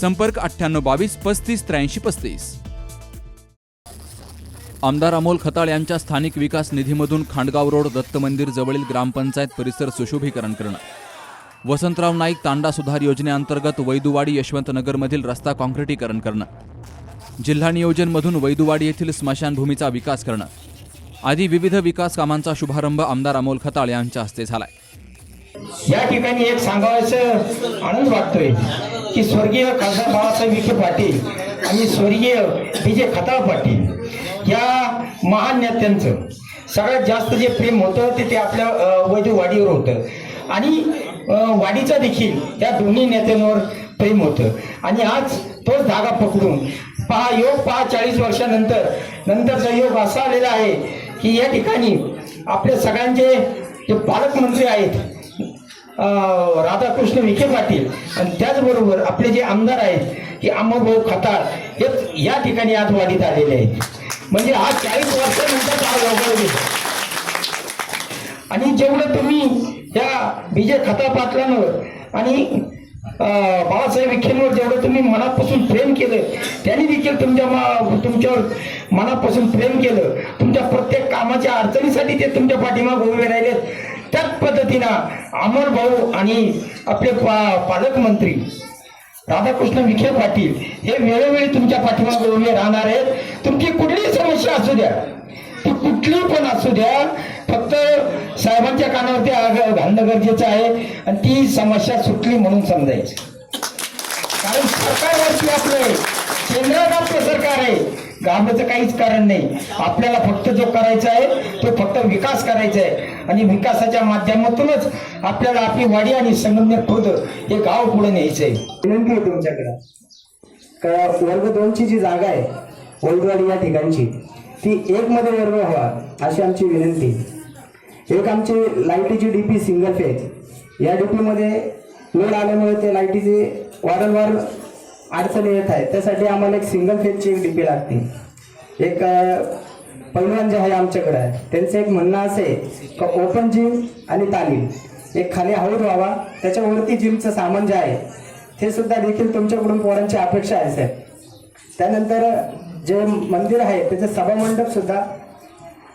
संपर्क अठ्ठ्याण्णव बावीस पस्तीस त्र्याऐंशी पस्तीस. आमदार अमोल खताळ यांच्या स्थानिक विकास निधीमधून खांडगाव रोड दत्त मंदिर जवळील ग्रामपंचायत परिसर सुशोभीकरण करणं वसंतराव नाईक तांडा सुधार योजनेअंतर्गत वैदुवाडी यशवंतनगरमधील रस्ता काँक्रिटीकरण करणं जिल्हा नियोजनमधून वैदुवाडी येथील स्मशानभूमीचा विकास करणं आदी विविध विकास कामांचा शुभारंभ आमदार अमोल खताळ यांच्या हस्ते झालाय. या ठिकाणी एक सांगावायचं आनंद वाटतोय की स्वर्गीय खासदार बाळासाहेब विखे पाटील आणि स्वर्गीय विजय खताळ पाटील या महान नेत्यांचं सगळ्यात जास्त जे प्रेम होतं ते ते आपल्या वैद्य वाडीवर होतं. आणि वाडीचा देखील त्या दोन्ही नेत्यांवर प्रेम होतं. आणि आज तोच धागा पकडून पहा योग पहा चाळीस वर्षानंतर नंतरचा योग असा आलेला आहे की या ठिकाणी आपल्या सगळ्यांचे जे पालकमंत्री आहेत राधाकृष्ण विखे पाटील. आणि त्याचबरोबर आपले जे आमदार आहेत की अम्माभाऊ खताळ हे या ठिकाणी आज वाढीत आलेले आहेत. म्हणजे आज चाळीस वर्षानंतर आज योग आणि जेवढं तुम्ही त्या विजय खताळ पाटलांवर आणि अं, बाळासाहेब विखेंवर जेवढं तुम्ही मनापासून प्रेम केलं त्यांनी देखील तुमच्या तुमच्यावर मनापासून प्रेम केलं. तुमच्या प्रत्येक कामाच्या अडचणीसाठी ते तुमच्या पाठीमागे उभे राहिलेत. त्याच पद्धतीनं अमर भाऊ आणि आपले पा पालकमंत्री राधाकृष्ण विखे पाटील हे वेळोवेळी तुमच्या पाठीमागे उभे राहणार आहेत. तुमची कुठलीही समस्या असू द्या. ती कुठली पण असू द्या. फक्त साहेबांच्या कानावरती आग- घालणं गरजेचं आहे आणि ती समस्या सुटली म्हणून समजायची. कारण सरकारवरती आपलं केंद्रात आपलं सरकार आहे. घाबराचं काहीच कारण नाही. आपल्याला फक्त जो करायचा आहे तो फक्त विकास करायचा आहे. आणि विकासाच्या माध्यमातूनच आपल्याला आपली वाडी आणि संगमनेर खुर्द हे गाव पुढे न्यायचं आहे. विनंती आहे तुमच्याकडं. का वर्ग दोनची जी जागा आहे वैदवाडी या ठिकाणची ती एक मध्ये वर्ग व्हावा अशी आमची विनंती एक आमची लाईटीची डीपी सिंगल फेज या डीपी मध्ये लोड आल्यामुळे ते लाईटीचे वारंवार अडचणी येत आहेत त्यासाठी आम्हाला एक सिंगल फेजची एक डीपी लागते. एक पैलवान जे आहे आमच्याकडे आहे त्यांचं एक म्हणणं असं आहे का ओपन जिम आणि तालीम. एक खाली हौद व्हावा त्याच्यावरती जिमचं सामान जे आहे ते सुद्धा देखील तुमच्याकडून पोरांची अपेक्षा आहे साहेब. त्यानंतर जे मंदिर आहे त्याचं सभामंडप सुद्धा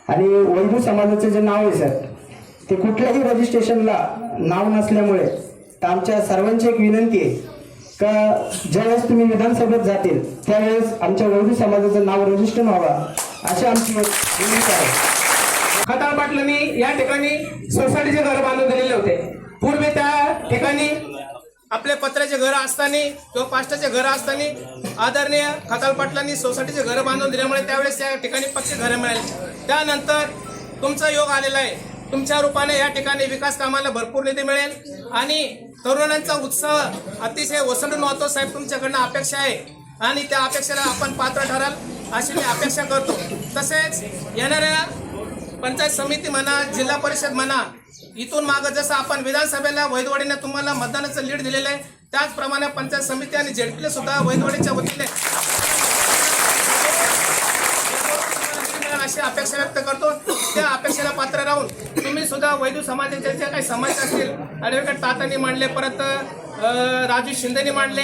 आणि वैभू समाजाचं जे नाव आहे सर ते कुठल्याही रजिस्ट्रेशनला नाव नसल्यामुळे तर आमच्या सर्वांची एक विनंती आहे का ज्यावेळेस तुम्ही विधानसभेत जातील त्यावेळेस आमच्या वैदू समाजाचं नाव रजिस्टर व्हावा अशी आमची विनंती आहे. खताळ पाटलांनी या ठिकाणी सोसायटीचे घर बांधून दिलेले होते. पूर्वी त्या ठिकाणी आपले पत्र्याचे घर असताना किंवा पास्टाचे घर असताना आदरणीय खताळ पाटलांनी सोसायटीचे घर बांधून दिल्यामुळे त्यावेळेस त्या ठिकाणी पक्के घरं मिळाली. त्यानंतर तुमचा योग आलेला आहे. तुमच्या रूपाने या ठिकाणी विकास कामाला भरपूर निधी मिळेल. आणि तरुणांचा उत्साह अतिशय ओसंडून वाहतो साहेब तुमच्याकडनं अपेक्षा आहे. आणि त्या अपेक्षेला आपण पात्र ठराल अशी मी अपेक्षा करतो. तसेच येणाऱ्या पंचायत समिती म्हणा जिल्हा परिषद म्हणा इथून मागं जसं आपण विधानसभेला वैदवाडीने तुम्हाला मतदानाचं लीड दिलेलं आहे त्याचप्रमाणे पंचायत समिती आणि जेडपीला सुद्धा वैदवाडीच्या वतीने अशी अपेक्षा व्यक्त करतो. त्या अपेक्षेला पात्र राहून तुम्ही सुद्धा वैदू समाजाच्या ज्या काही समस्या असतील ॲडव्होकेट तातांनी मांडले परत राजू शिंदेनी मांडले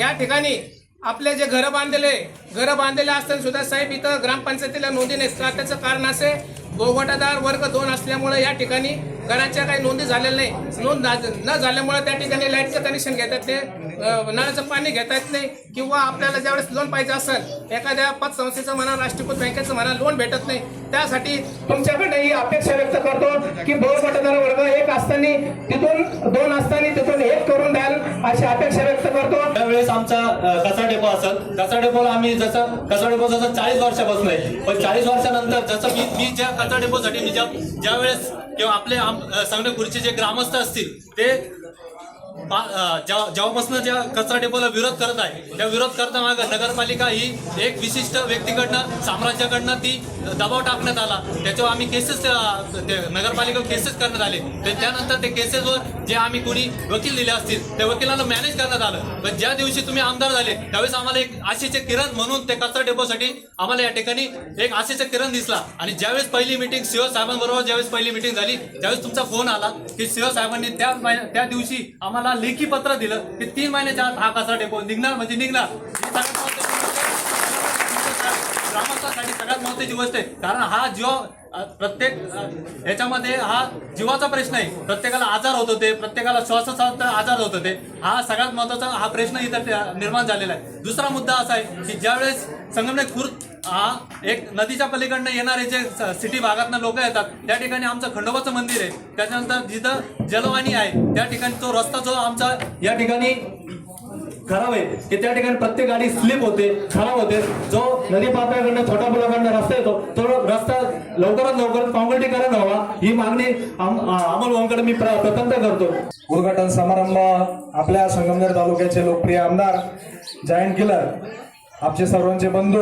या ठिकाणी आपले जे घरं बांधलेले घरं बांधलेले असताना सुद्धा साहेब इथं ग्रामपंचायतीला नोंदी नसतात त्याचं कारण असे. बोगटादार वर्ग दोन असल्यामुळे या ठिकाणी घराच्या काही नोंदी झालेल्या नाही. नोंद न झाल्यामुळे त्या ठिकाणी लाईटचं कनेक्शन घेतात ते नळाचं पाणी घेता येत नाही किंवा आपल्याला ज्यावेळेस लोन पाहिजे असेल एखाद्या पतसंस्थेचं म्हणा राष्ट्रीयकृत बँकेचं म्हणा लोन भेटत नाही. त्यासाठी तुमच्याकडे ही अपेक्षा व्यक्त करतो की बहुमतदार वर्ग एक असताना तिथून दोन असताना तिथून एक करून द्याल अशी अपेक्षा व्यक्त करतो. त्यावेळेस आमचा कचा डेपो असेल. कचरा डेपोला आम्ही जसं कचा डेपो जसं चाळीस वर्षापासून आहे. पण चाळीस वर्षानंतर जसं मी मी ज्या कचा डेपोसाठी मी ज्या ज्यावेळेस किंवा आपले आम- संगणक जे ग्रामस्थ असतील ते जेव्हापासून ज्या कचरा डेपोला विरोध करत आहे त्या विरोध करता मागं नगरपालिका ही एक विशिष्ट व्यक्तीकडनं साम्राज्याकडनं ती दबाव टाकण्यात आला. त्याच्यावर आम्ही केसेस नगरपालिका केसेस करण्यात आले. त्यानंतर ते केसेसवर जे आम्ही कोणी वकील दिले असतील त्या वकिलांना मॅनेज करण्यात आलं. पण ज्या दिवशी तुम्ही आमदार झाले त्यावेळेस आम्हाला एक आशेचे किरण म्हणून ते कचरा डेपोसाठी आम्हाला या ठिकाणी एक आशेचा किरण दिसला. आणि ज्यावेळेस पहिली मिटिंग शिव साहेबांबरोबर ज्यावेळेस पहिली मिटिंग झाली त्यावेळेस तुमचा फोन आला की शिव साहेबांनी त्या त्या दिवशी आम्हाला लेखी पत्र दिलं की तीन महिन्याच्या आत हा कचरा डेपो निघणार म्हणजे निघणार. सगळ्यात महत्त्वाची ग्रामस्थांसाठी सगळ्यात महत्वाची गोष्ट आहे. कारण हा जीव प्रत्येक ह्याच्यामध्ये हा जीवाचा प्रश्न आहे. प्रत्येकाला आजार होत होते प्रत्येकाला श्वासाचा आजार होत होते. हा सगळ्यात महत्त्वाचा हा प्रश्न इथं निर्माण झालेला आहे. दुसरा मुद्दा असा आहे की ज्यावेळेस संगमनेर खुर्द हा एक नदीच्या पलीकडनं येणारे जे सिटी भागातनं लोक येतात त्या ठिकाणी आमचं खंडोबाचं मंदिर आहे. त्याच्यानंतर जिथं जलवाणी आहे त्या ठिकाणी तो रस्ता जो आमचा या ठिकाणी खराब आहे की त्या ठिकाणी प्रत्येक गाडी स्लिप होते खराब होते. जो नदी पात्राकडनं छोटा मुलाकडनं रस्ता येतो तो रस्ता लवकरात लवकर कॉन्क्रिटीकरण व्हावा ही मागणी अमोल भाऊंकडे मी प्र- प्रथमतः करतो. उद्घाटन समारंभ आपल्या संगमनेर तालुक्याचे लोकप्रिय आमदार जायंट किलर आमचे सर्वांचे बंधू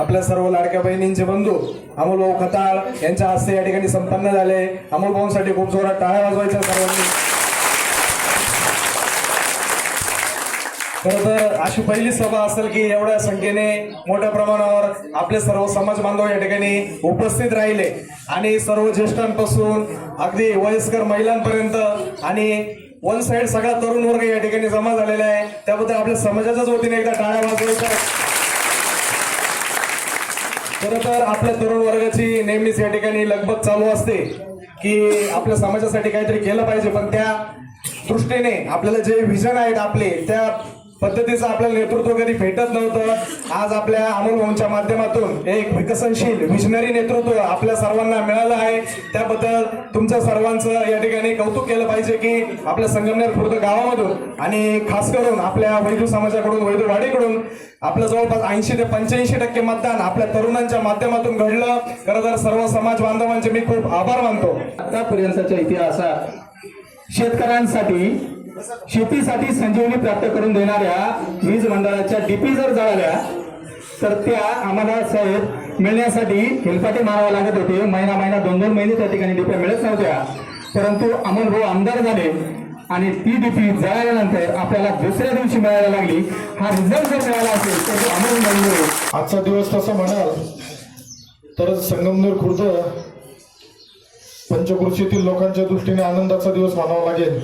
आपल्या सर्व लाडक्या बहिणींचे बंधू अमोल भाऊ खताळ यांच्या हस्ते या ठिकाणी संपन्न झाले. अमोल भाऊंसाठी खूप जोरात टाळ्या वाजवायच्या सर्वांनी. खरं तर अशी पहिली सभा असेल की एवढ्या संख्येने मोठ्या प्रमाणावर आपले सर्व समाज बांधव या ठिकाणी उपस्थित राहिले. आणि सर्व ज्येष्ठांपासून अगदी वयस्कर महिलांपर्यंत आणि वन साइड सगळा तरुण वर्ग या ठिकाणी जमा झालेला आहे. त्याबद्दल आपल्या समाजाच्याच वतीने एकदा टाळ्या वाजवायच्या. खरं तर आपल्या तरुण वर्गाची नेहमीच या ठिकाणी लगबग चालू असते की आपल्या समाजासाठी काहीतरी केलं पाहिजे पण त्या दृष्टीने आपल्याला जे विजन आहेत आपले त्या पद्धतीचं आपल्याला नेतृत्व कधी भेटत नव्हतं. आज आपल्या अमोल भाऊंच्या माध्यमातून एक विकसनशील विजनरी नेतृत्व आपल्या सर्वांना मिळालं आहे. त्याबद्दल तुमच्या सर्वांचं या ठिकाणी कौतुक केलं पाहिजे की आपल्या संगमनेर खुर्द गावामधून आणि खास करून आपल्या वैदू समाजाकडून वैदू वाडीकडून आपलं जवळपास ऐंशी ते पंच्याऐंशी टक्के मतदान आपल्या तरुणांच्या माध्यमातून घडलं. खरं तर सर्व समाज बांधवांचे मी खूप आभार मानतो. आतापर्यंतच्या इतिहासात शेतकऱ्यांसाठी शेतीसाठी संजीवनी प्राप्त करून देणाऱ्या वीज मंडळाच्या डीपी जर जळाल्या तर त्या आम्हाला साहेब मिळण्यासाठी हेलपाटे मारावे लागत होते. महिना महिना दोन दोन महिने त्या ठिकाणी डीपी मिळत नव्हत्या. परंतु अमोल भाऊ आमदार झाले आणि ती डीपी जळाल्यानंतर आपल्याला दुसऱ्या दिवशी मिळायला लागली. हा रिझल्ट जर मिळाला असेल तर तो अमोल भाऊ आजचा दिवस तसं म्हणाल तर संगमनेर खुर्द पंचकृषीतील लोकांच्या दृष्टीने आनंदाचा दिवस मानावा लागेल.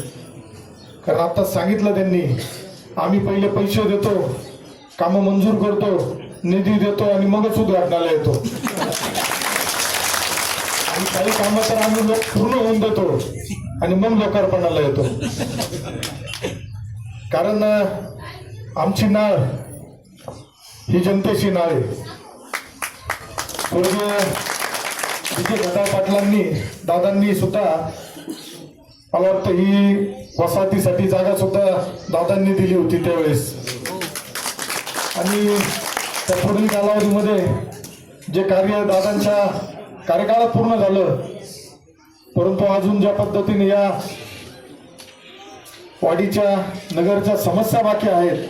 कारण आता सांगितलं त्यांनी आम्ही पहिले पैसे देतो कामं मंजूर करतो निधी देतो आणि मगच उद्घाटनाला येतो. आणि काही कामं तर आम्ही लोक पूर्ण होऊन देतो आणि मग लोकार्पणाला येतो. कारण आमची नाळ ही जनतेची नाळ आहे. विजय घटाळ पाटलांनी दादांनी सुद्धा मला वाटतं ही वसाहतीसाठी जागा सुद्धा दादांनी दिली होती त्यावेळेस. आणि त्या पुढील कालावधीमध्ये जे कार्य दादांच्या कार्यकाळात पूर्ण झालं परंतु अजून ज्या पद्धतीने या वाडीच्या नगरच्या समस्या बाकी आहेत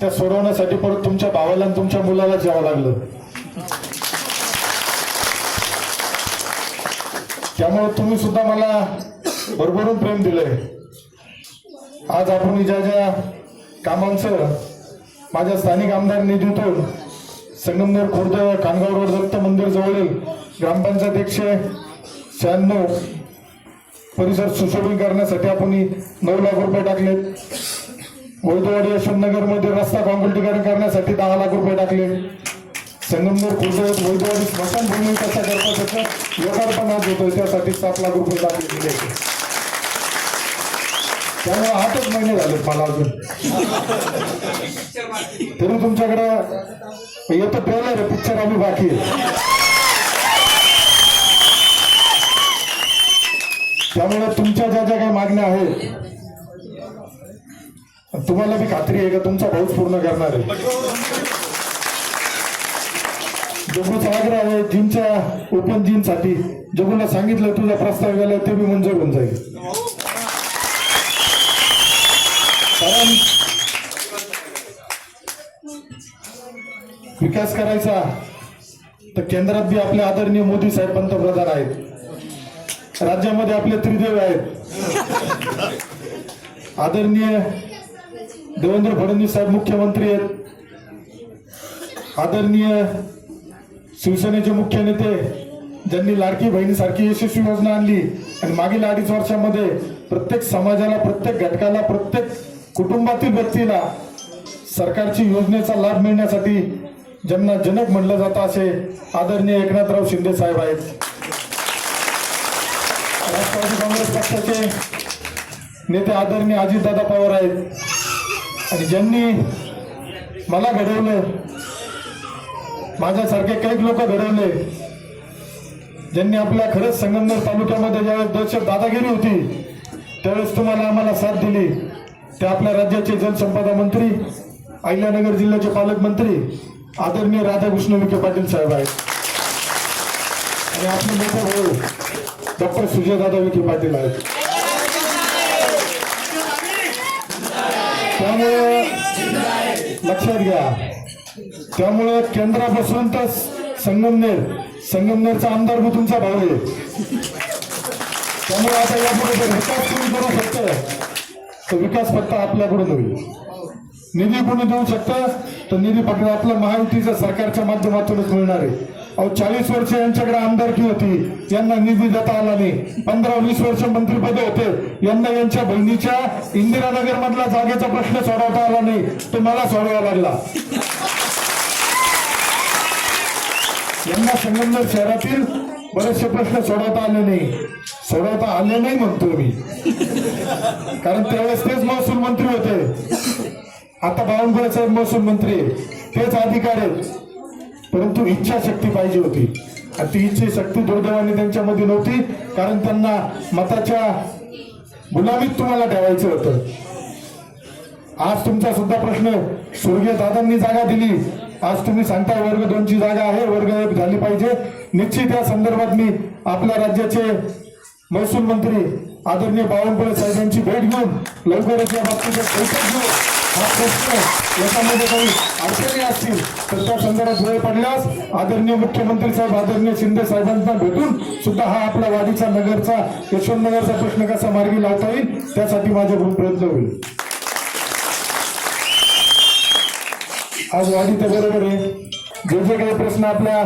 त्या सोडवण्यासाठी परत तुमच्या भावाला आणि तुमच्या मुलाला जावं लागलं. त्यामुळे तुम्ही सुद्धा मला भरभरून प्रेम दिलंय. आज आपण ज्या ज्या कामांचं माझ्या स्थानिक आमदार निधीतून संगमनेर खुर्द कानगाव रोड दत्त मंदिर जवळील ग्रामपंचायत एकशे शहाण्णव परिसर सुशोभित करण्यासाठी आपण नऊ लाख रुपये टाकलेत. वैदवाडी यशवंतनगर रस्ता कॉन्क्रिटीकरण करण्यासाठी दहा लाख रुपये टाकले. संगमनेर खुर्द वैदवाडी स्मशानभूमी कसा करता त्याचं लोकार्पण आज होतं त्यासाठी सात लाख रुपये टाकले गेले. त्यामुळे आठच महिने झाले मला अजून. तरी तुमच्याकडे येतो ट्रेलर पिक्चर आम्ही बाकी त्यामुळे तुमच्या ज्या ज्या काही मागण्या आहेत तुम्हाला बी खात्री आहे का? तुमचा भाऊच पूर्ण करणार आहे. जगूचा आग्रह आहे जिमच्या ओपन जिमसाठी जगूला सांगितलं तुझा प्रस्ताव गेला ते बी मंजूर होऊन जाईल कारण विकास करायचा. तर केंद्रात बी आपले आदरणीय मोदी साहेब पंतप्रधान आहेत. राज्यामध्ये आपले त्रिदेव आहेत. आदरणीय देवेंद्र फडणवीस साहेब मुख्यमंत्री आहेत. आदरणीय शिवसेनेचे मुख्य नेते ज्यांनी लाडकी बहिणीसारखी यशस्वी योजना आणली. आणि मागील अडीच वर्षामध्ये प्रत्येक समाजाला प्रत्येक घटकाला प्रत्येक कुटुंबातील व्यक्तीला सरकारची योजनेचा लाभ मिळण्यासाठी ज्यांना जनक म्हणलं जातं असे आदरणीय एकनाथराव शिंदे साहेब आहेत. राष्ट्रवादी काँग्रेस पक्षाचे नेते आदरणीय अजितदादा पवार आहेत. आणि ज्यांनी मला घडवलं माझ्यासारखे काही लोक घडवले ज्यांनी आपल्या खरंच संगमनेर तालुक्यामध्ये ज्यावेळेस दहशत दादागिरी होती त्यावेळेस तुम्हाला आम्हाला साथ दिली. ते आपल्या राज्याचे जलसंपदा मंत्री अहिल्यानगर जिल्ह्याचे पालकमंत्री आदरणीय राधाकृष्ण विखे पाटील साहेब आहेत. आणि आपले मोठे भाऊ डॉक्टर सुजयदादा विखे पाटील आहेत. त्यामुळे लक्षात घ्या. त्यामुळे केंद्रापासून तर संगमनेर संगमनेरचा आमदार मी तुमचा भाऊ आहे. त्यामुळे आता यापुढे विकास सुरू करू शकतो तर विकास फक्त आपल्याकडून होईल निधी कोणी देऊ शकतं? तर निधी फक्त आपल्या महायुतीच्या सरकारच्या माध्यमातूनच मिळणार आहे. अहो चाळीस वर्ष यांच्याकडे आमदारकी होती. यांना निधी देता आला नाही. पंधरा वीस वर्ष मंत्रीपद होते. यांना यांच्या बहिणीच्या इंदिरानगर मधला जागेचा प्रश्न सोडवता आला नाही. तो मला सोडवा लागला. यांना संगमनेर शहरातील बरेचसे प्रश्न सोडवता आले नाही. सोडवता आले नाही म्हणतो मी. कारण त्यावेळेस तेच महसूल मंत्री होते. आता बावनकुळे साहेब महसूल मंत्री. तेच अधिकार आहेत. परंतु इच्छाशक्ती पाहिजे होती. आणि ती इच्छाशक्ती दुर्दैवाने त्यांच्यामध्ये नव्हती. कारण त्यांना मताच्या गुलामीत तुम्हाला ठेवायचं होतं. आज तुमचा सुद्धा प्रश्न स्वर्गीय दादांनी जागा दिली. आज तुम्ही सांगताय वर्ग दोनची जागा आहे. वर्ग एक झाली पाहिजे. निश्चित या संदर्भात मी आपल्या राज्याचे महसूल मंत्री आदरणीय बावनकुळे साहेबांची भेट घेऊन लवकरच या बाबतीत बैठक घेऊन हा प्रश्न याच्यामध्ये काही अडचणी असतील तर त्या संदर्भात वेळ पडल्यास आदरणीय मुख्यमंत्री साहेब आदरणीय शिंदे साहेबांना भेटून सुद्धा हा आपला वाडीचा नगरचा यशवंतनगरचा प्रश्न कसा मार्गी लावता येईल त्यासाठी माझ्याकडून प्रयत्न होईल. आज वाडी तर बरोबर आहे. जे जे काही प्रश्न आपल्या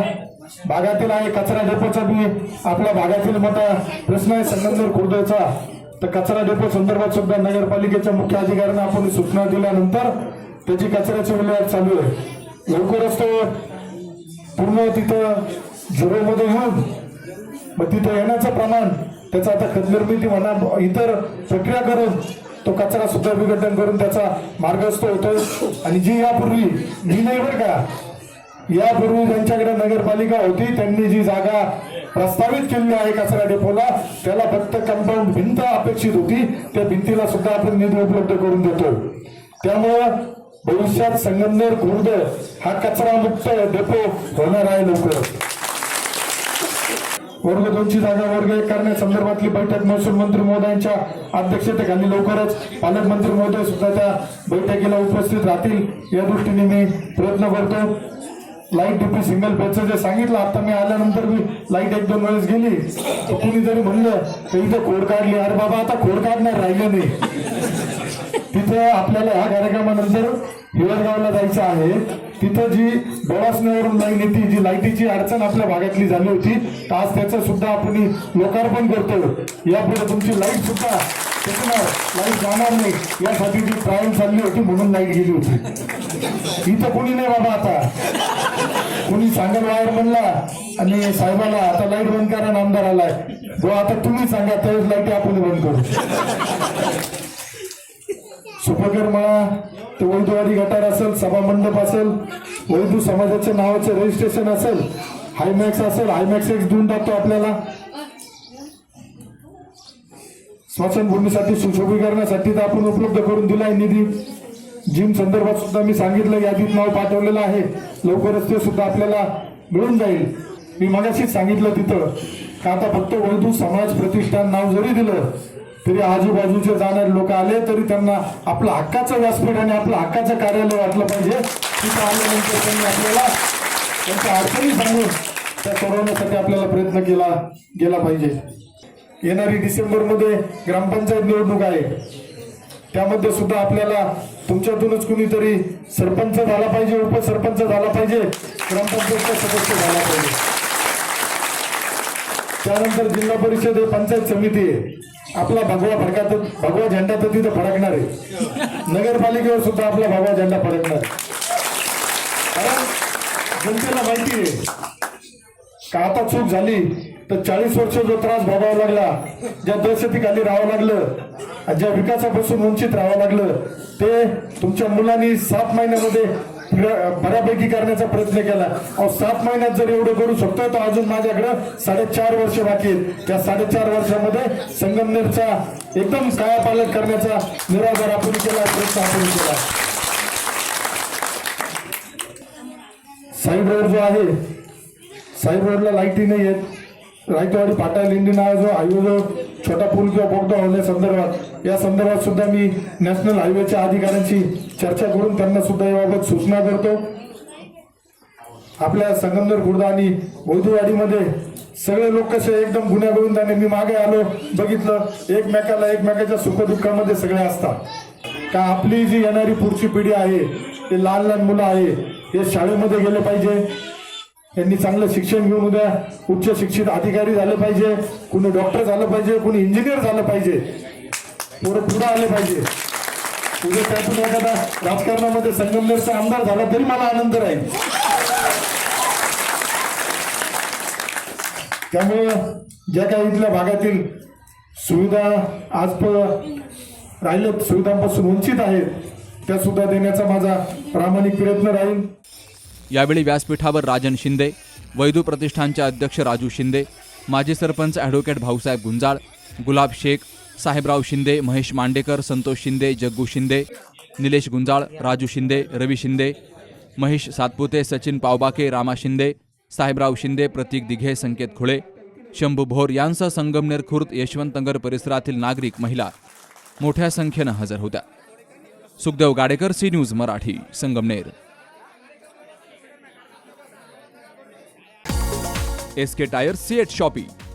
भागातील आहे कचरा डेपोचा बी आपल्या भागातील मोठा प्रश्न आहे संगमनेर खुर्दचा. तर कचरा डेपो संदर्भात सुद्धा नगरपालिकेच्या मुख्य अधिकाऱ्यांना आपण सूचना दिल्यानंतर त्याची कचऱ्याची विल्हेवाट चालू आहे. लवकरच तो पूर्ण तिथं झिरोमध्ये येऊन मग तिथं येण्याचं प्रमाण त्याचं आता खतनिर्मिती म्हणा इतर प्रक्रिया करून तो कचरा सुद्धा विघटन करून त्याचा मार्गस्थ होतो. आणि जी यापूर्वी मी नाही बरं का यापूर्वी ज्यांच्याकडे नगरपालिका होती त्यांनी जी जागा प्रस्तावित केलेली आहे कचरा डेपोला त्याला फक्त कंपाऊंड भिंत अपेक्षित होती त्या भिंतीला सुद्धा आपण निधी उपलब्ध करून देतो त्यामुळं भविष्यात संगमनेर खुर्द हा कचरा मुक्त डेपो होणार आहे लवकर वर्ग दोनची जागा वर्ग एक करण्यासंदर्भातली बैठक महसूल मंत्री महोदयांच्या अध्यक्षतेखाली लवकरच. पालकमंत्री महोदय सुद्धा त्या बैठकीला उपस्थित राहतील. या दृष्टीने मी प्रयत्न करतो. लाइट डीपी सिंगल पेजचं जे सांगितलं आता मी आल्यानंतर मी लाइट एक दोन वेळेस गेली. तर कुणी जरी म्हणलं तर इथं खोड काढली. अरे बाबा आता खोड काढणार राहिलं नाही. तिथं आपल्याला ह्या कार्यक्रमानंतर हिवरगावला जायचं आहे. तिथं जी डोळासण्यावरून लाईन येते जी लाईटीची अडचण आपल्या भागातली झाली होती तर आज त्याचं सुद्धा आपण लोकार्पण करतो. यापुढे तुमची लाइट सुद्धा लाइट जाणार नाही. यासाठी जी ट्रायल चालली होती म्हणून लाइट गेली होती. इथं कोणी नाही बाबा आता. कोणी बाहेर म्हणला. आणि साहेबाला आता लाइट बंद करा आमदार आलाय तो हो, आता तुम्ही सांगा त्यावेळेस लाइट आपण बंद करू. सुपकर म्हणा ते वैद्यवाडी गटार असेल सभा मंडप असेल वैदू समाजाच्या नावाचं रजिस्ट्रेशन असेल हायमॅक्स असेल हायमॅक्स एक देऊन टाकतो आपल्याला. स्मशानभूमीसाठी सुशोभीकरणासाठी तर आपण उपलब्ध करून दिला आहे निधी. जिम संदर्भात सुद्धा मी सांगितलं यादीत नाव पाठवलेलं आहे. लवकरच ते सुद्धा आपल्याला मिळून जाईल. मी मगाशीच सांगितलं तिथं का आता फक्त वैदू समाज प्रतिष्ठान नाव जरी दिलं तरी आजूबाजूचे जाणारे लोक आले तरी त्यांना आपलं हक्काचं व्यासपीठ आणि आपलं हक्काचं कार्यालय वाटलं पाहिजे. तिथं आल्यानंतर त्यांनी आपल्याला त्यांच्या अडचणी सांगून त्या सोडवण्यासाठी आपल्याला प्रयत्न केला गेला पाहिजे. येणारी डिसेंबरमध्ये ग्रामपंचायत निवडणूक आहे. त्यामध्ये सुद्धा आपल्याला तुमच्यातूनच कुणीतरी सरपंच झाला पाहिजे उपसरपंच झाला पाहिजे ग्रामपंचायतचा सदस्य झाला पाहिजे. त्यानंतर जिल्हा परिषद आहे पंचायत समिती आहे. आपला भगवा फडका तर भगवा झेंडा तर तिथं फडकणार आहे. नगरपालिकेवर सुद्धा आपला भगवा झेंडा फडकणार कारण जनतेला माहिती आहे का आता चूक झाली तर चाळीस वर्ष जो त्रास भोगावा लागला ज्या दहशतीखाली राहावं लागलं ज्या विकासापासून वंचित राहावं लागलं ते तुमच्या मुलांनी सात महिन्यामध्ये बऱ्यापैकी करण्याचा प्रयत्न केला. अहो सात महिन्यात जर एवढं करू शकतो तर अजून माझ्याकडं साडेचार वर्ष बाकी आहेत. त्या साडेचार वर्षामध्ये संगमनेरचा एकदम कायापालट करण्याचा निराधार आपण केला प्रयत्न आपण केला. साईड रोड जो आहे साईड रोडला लाईटी नाही आहेत. रायतवाडी फाटा लिंडी नावा जो हायवे जो छोटा पूल किंवा बोगदा होण्यासंदर्भात या संदर्भात सुद्धा मी नॅशनल हायवेच्या अधिकाऱ्यांशी चर्चा करून त्यांना सुद्धा याबाबत सूचना करतो. आपल्या संगमनेर खुर्दा आणि वैदुवाडीमध्ये सगळे लोक कसे एकदम गुन्ह्या गोविंदाने मी मागे आलो बघितलं. एकमेकाला एकमेकाच्या सुखदुःखामध्ये सगळे असतात. का आपली जी येणारी पुढची पिढी आहे ते लहान लहान मुलं आहे हे शाळेमध्ये गेले पाहिजे. यांनी चांगलं शिक्षण घेऊन उद्या उच्च शिक्षित अधिकारी झाले पाहिजे. कुणी डॉक्टर झालं पाहिजे कुणी इंजिनियर झालं पाहिजे. पोरं पुढे आले पाहिजे. उद्या त्यातून एखादा राजकारणामध्ये संगमनेरचा आमदार झाला तरी मला आनंद राहील. त्यामुळे ज्या काही इथल्या भागातील सुविधा आज राहिल्या सुविधांपासून वंचित आहेत त्या सुद्धा देण्याचा माझा प्रामाणिक प्रयत्न राहील. यावेळी व्यासपीठावर राजन शिंदे वैदू प्रतिष्ठानचे अध्यक्ष राजू शिंदे माजी सरपंच ॲडव्होकेट भाऊसाहेब गुंजाळ गुलाब शेख साहेबराव शिंदे महेश मांडेकर संतोष शिंदे जग्गू शिंदे निलेश गुंजाळ राजू शिंदे रवी शिंदे महेश सातपुते सचिन पावबाके रामा शिंदे साहेबराव शिंदे प्रतीक दिघे संकेत खुळे शंभू भोर यांसह संगमनेर खुर्द यशवंतनगर परिसरातील नागरिक महिला मोठ्या संख्येनं हजर होत्या. Sukhdev Gadekar C news Marathi Sangamner. S K tyre CEAT shoppe.